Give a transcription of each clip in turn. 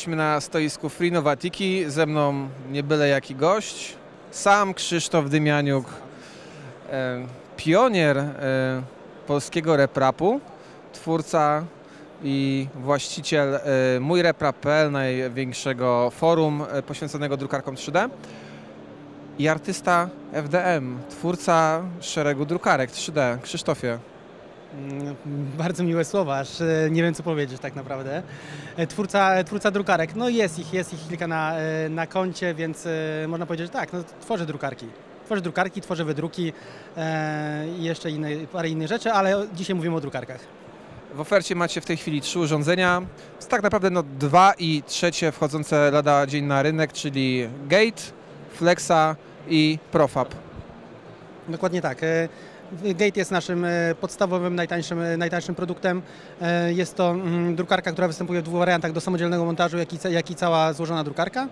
Jesteśmy na stoisku Frinovatiki, ze mną nie byle jaki gość, sam Krzysztof Dymianiuk, e, pionier e, polskiego reprapu, twórca i właściciel e, Mój największego forum e, poświęconego drukarkom 3D i artysta FDM, twórca szeregu drukarek 3D. Krzysztofie, Bardzo miłe słowa, aż e, nie wiem co powiedzieć tak naprawdę. E, Twórca, twórca drukarek, no jest ich, jest ich kilka na, e, na koncie, więc e, można powiedzieć, że tak, no, tworzę drukarki. Tworzę drukarki, tworzę wydruki e, i jeszcze inne, parę innych rzeczy, ale dzisiaj mówimy o drukarkach. W ofercie macie w tej chwili trzy urządzenia. Tak naprawdę no, dwa i trzecie wchodzące lada dzień na rynek, czyli Gate, Flexa i Profab. Dokładnie tak. Gate jest naszym e, podstawowym, najtańszym, e, najtańszym produktem. E, Jest to mm, drukarka, która występuje w dwóch wariantach do samodzielnego montażu, jak i, jak i cała złożona drukarka.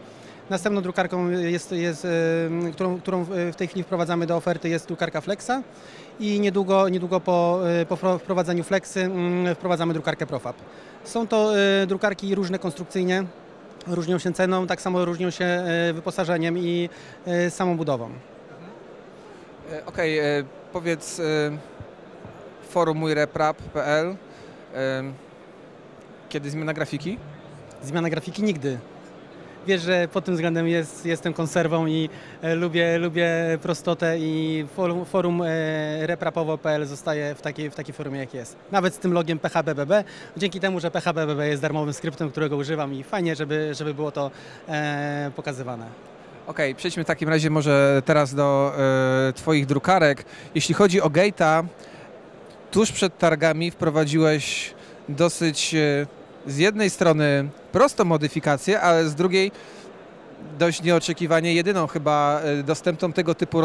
Następną drukarką, jest, jest, którą, którą w tej chwili wprowadzamy do oferty, jest drukarka Flexa i niedługo, niedługo po, po wpro- wprowadzeniu Flexy mm, wprowadzamy drukarkę Profab. Są to drukarki różne konstrukcyjnie, różnią się ceną, tak samo różnią się wyposażeniem i samą budową. Okej, e, powiedz e, forum mójreprap.pl e, kiedy zmiana grafiki? Zmiana grafiki nigdy. Wiesz, że pod tym względem jest, jestem konserwą i e, lubię, lubię prostotę i forum, forum e, reprapowo.pl zostaje w takiej, w takiej formie jak jest. Nawet z tym logiem PHBBB, dzięki temu, że PHBBB jest darmowym skryptem, którego używam i fajnie, żeby, żeby było to e, pokazywane. Okej, przejdźmy w takim razie może teraz do e, Twoich drukarek. Jeśli chodzi o Gate'a, tuż przed targami wprowadziłeś dosyć e, z jednej strony prostą modyfikację, ale z drugiej dość nieoczekiwanie jedyną chyba e, dostępną tego typu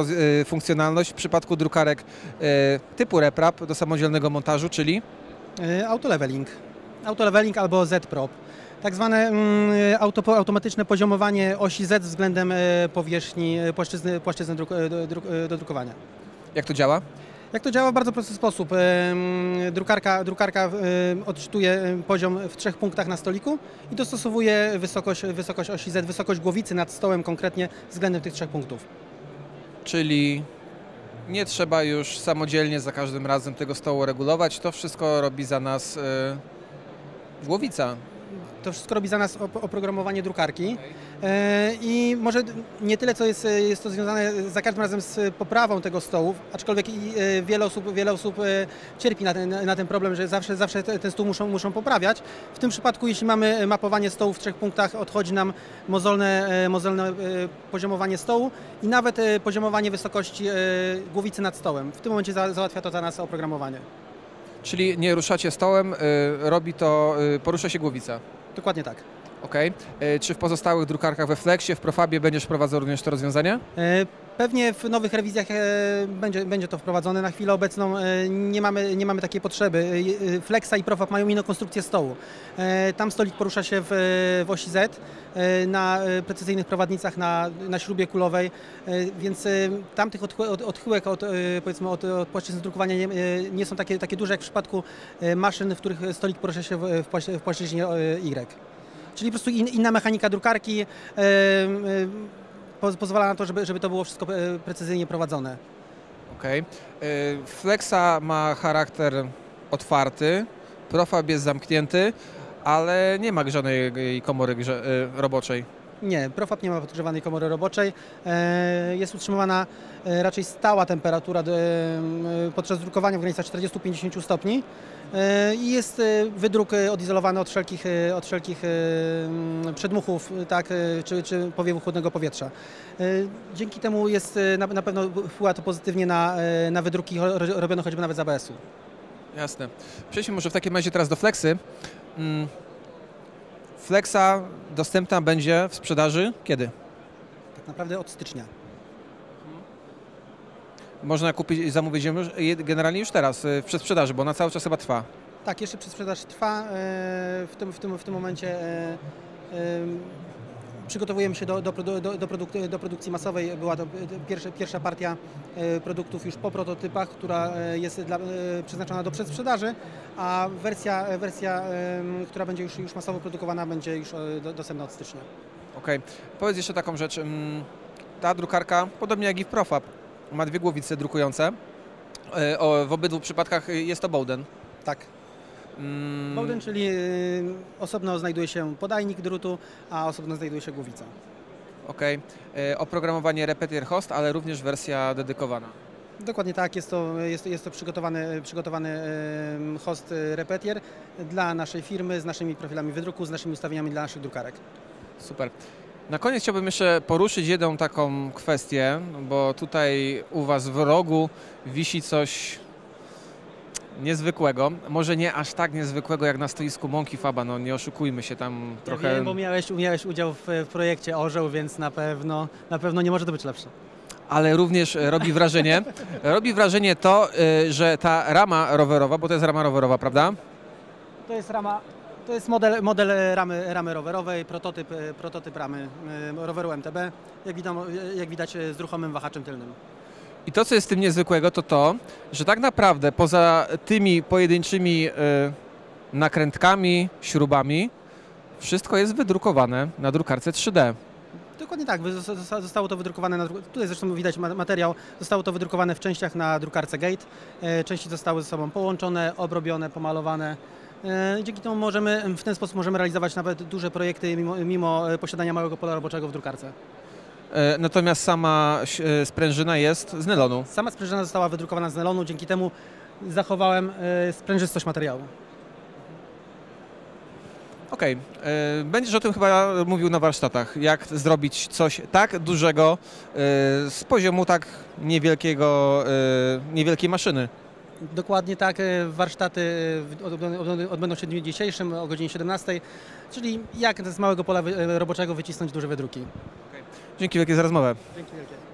funkcjonalność w przypadku drukarek typu RepRap do samodzielnego montażu, czyli Autoleveling. Autoleveling albo Z-Prop. Tak zwane mm, auto, automatyczne poziomowanie osi Z względem e, powierzchni e, płaszczyzny, płaszczyzny druk, e, do, druk, do drukowania. jak to działa? Jak to działa? W bardzo prosty sposób. Em, Drukarka, drukarka odczytuje poziom w trzech punktach na stoliku i dostosowuje wysokość, wysokość osi Z, wysokość głowicy nad stołem konkretnie względem tych trzech punktów. Czyli nie trzeba już samodzielnie za każdym razem tego stołu regulować. To wszystko robi za nas głowica. To wszystko robi za nas op- oprogramowanie drukarki E, i może nie tyle, co jest, e, jest to związane za każdym razem z poprawą tego stołu, aczkolwiek e, wiele osób, wiele osób cierpi na ten, na ten problem, że zawsze, zawsze te- ten stół muszą, muszą poprawiać. W tym przypadku, jeśli mamy mapowanie stołu w trzech punktach, odchodzi nam mozolne, mozolne poziomowanie stołu i nawet poziomowanie wysokości głowicy nad stołem. W tym momencie za, załatwia to za nas oprogramowanie. Czyli nie ruszacie stołem, robi to, porusza się głowica. Dokładnie tak. Okej. Y, Czy w pozostałych drukarkach we Flexie, w Profabie będziesz wprowadzał również to rozwiązanie? E, Pewnie w nowych rewizjach e, będzie, będzie to wprowadzone. Na chwilę obecną e, nie mamy, nie mamy takiej potrzeby. E, e, Flexa i Profab mają inną konstrukcję stołu. E, Tam stolik porusza się w, w osi Z e, na e, precyzyjnych prowadnicach na, na śrubie kulowej, e, więc e, odchy- od- odchyłek od, e, powiedzmy od, od płaszczyzny drukowania nie, e, nie są takie, takie duże jak w przypadku e, maszyn, w których stolik porusza się w, w płaszczyźnie e, Y. Czyli po prostu in, inna mechanika drukarki e, e, po- pozwala na to, żeby, żeby to było wszystko e, precyzyjnie prowadzone. Okej. Y, Flexa ma charakter otwarty, Profab jest zamknięty, ale nie ma grzanej komory grze, roboczej. Nie, Profab nie ma podgrzewanej komory roboczej. E, Jest utrzymywana e, raczej stała temperatura e, podczas drukowania w granicach 40-50 stopni i jest wydruk odizolowany od wszelkich, od wszelkich przedmuchów tak, czy, czy powiewu chłodnego powietrza. Dzięki temu jest na, pewno wpływa to pozytywnie na, na wydruki ro- robione choćby nawet z ABS-u. Jasne. Przejdźmy może w takim razie teraz do Flexy. Mm. Flexa dostępna będzie w sprzedaży kiedy? Tak naprawdę od stycznia. Można kupić i zamówić ją je- generalnie już teraz, y, w przedsprzedaży, bo ona cały czas chyba trwa. Tak, jeszcze przedsprzedaż trwa. e, W tym, w tym, w tym momencie e, e, przygotowujemy się do, do, do, do, produk- do produkcji masowej. Była to e, pierwsza, pierwsza partia e, produktów już po prototypach, która e, jest dla, przeznaczona do przedsprzedaży, a wersja, wersja która będzie już, już masowo produkowana, będzie już do, dostępna od stycznia. Okej. Powiedz jeszcze taką rzecz. mm, Ta drukarka, podobnie jak i w Profab, ma dwie głowice drukujące. O, w obydwu przypadkach y, jest to Bowden. Tak. Mm, Bowden, czyli e, osobno znajduje się podajnik drutu, a osobno znajduje się głowica. Okej. E, Oprogramowanie Repetier Host, ale również wersja dedykowana. Dokładnie tak, jest to, jest, jest to przygotowany, przygotowany host e, Repetier dla naszej firmy z naszymi profilami wydruku, z naszymi ustawieniami dla naszych drukarek. Super. Na koniec chciałbym jeszcze poruszyć jedną taką kwestię, bo tutaj u Was w rogu wisi coś niezwykłego. Może nie aż tak niezwykłego jak na stoisku Monkey Faba, no nie oszukujmy się tam Trochę... trochę. Wiem, bo miałeś, miałeś udział w, w projekcie Orzeł, więc na pewno, na pewno nie może to być lepsze. ale również e, robi wrażenie. Robi wrażenie to, e, że ta rama rowerowa, bo to jest rama rowerowa, prawda? To jest rama, to jest model, model ramy, ramy rowerowej, prototyp, e, prototyp ramy e, roweru MTB, jak, widać, jak widać e, z ruchomym wahaczem tylnym. I to, co jest w tym niezwykłego, to to, że tak naprawdę poza tymi pojedynczymi e, nakrętkami, śrubami, wszystko jest wydrukowane na drukarce 3D. Dokładnie tak, zostało to wydrukowane, na, tutaj zresztą widać ma- materiał, zostało to wydrukowane w częściach na drukarce Gate. E, Części zostały ze sobą połączone, obrobione, pomalowane. E, Dzięki temu możemy, w ten sposób możemy realizować nawet duże projekty mimo, mimo e, posiadania małego pola roboczego w drukarce. E, Natomiast sama e, sprężyna jest z nylonu. Sama sprężyna została wydrukowana z nylonu, dzięki temu zachowałem e, sprężystość materiału. Okej, e, będziesz o tym chyba mówił na warsztatach, jak zrobić coś tak dużego z poziomu tak niewielkiego, niewielkiej maszyny. Dokładnie tak, warsztaty odbędą- się w dniu dzisiejszym o godzinie 17, czyli jak z małego pola roboczego wycisnąć duże wydruki. Dzięki wielkie za rozmowę. Dzięki wielkie.